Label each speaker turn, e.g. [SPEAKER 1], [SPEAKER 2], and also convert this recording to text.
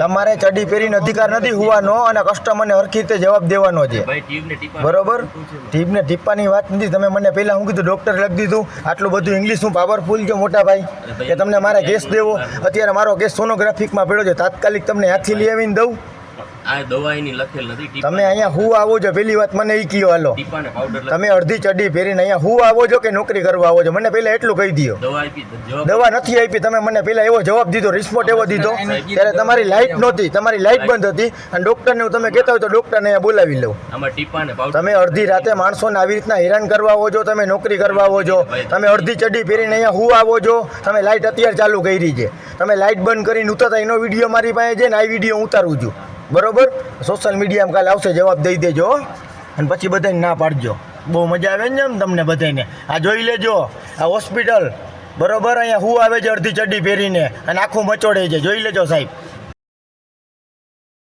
[SPEAKER 1] તમારે ચડી પહેરીને અધિકાર નથી હોવાનો અને કસ્ટમરને હરખી રીતે જવાબ દેવાનો છે. બરોબર? ટીપને ટીપાની વાત નથી તમે મને પહેલાં હું કીધું ડૉક્ટર લખી દીધું આટલું બધું ઇંગ્લિશ હું પાવરફુલ કે મોટા ભાઈ. કે તમને મારે ગેસ દેવો? અત્યારે મારો ગેસ સોનોગ્રાફિકમાં પડ્યો છે તાત્કાલિક તમને હાથથી લઈ આવીને દઉં.
[SPEAKER 2] આ દવાઈની લખેલ નથી
[SPEAKER 1] તમે અહીંયા હું આવો છો પહેલી વાત મને એ કયો હાલો. તમે અડધી ચડી પહેરીને અહીંયા હું આવો છો કે નોકરી કરવા આવો છો? મને પહેલાં એટલું કહી દો
[SPEAKER 2] દવા
[SPEAKER 1] નથી આપી તમે મને પહેલા એવો જવાબ દીધો રિસ્પોટ એવો દીધો ત્યારે તમારી લાઇટ નહોતી તમારી લાઇટ બંધ હતી અને ડૉક્ટરને તમે કહેતા હોય તો ડોક્ટરને અહીંયા બોલાવી લઉં. તમે અડધી રાતે માણસોને આવી રીતના હેરાન કરવા આવો છો તમે નોકરી કરવા આવો છો તમે અડધી ચડી પહેરીને અહીંયા હું આવો છો તમે લાઇટ અત્યારે ચાલુ કરી છે. તમે લાઇટ બંધ કરીને ઉતરતા એનો વીડિયો મારી પાસે છે ને આ વીડિયો ઉતારું છું. બરોબર? સોશિયલ મીડિયામાં કાલે આવશે, જવાબ દઈ દેજો અને પછી બધાને ના પાડજો. બહુ મજા આવે ને તમને બધાને આ જોઈ લેજો, આ હોસ્પિટલ બરોબર? અહીંયા હું આવે છે અડધી ચડ્ડી પહેરીને અને આખું મચોડે છે. જોઈ લેજો સાહેબ.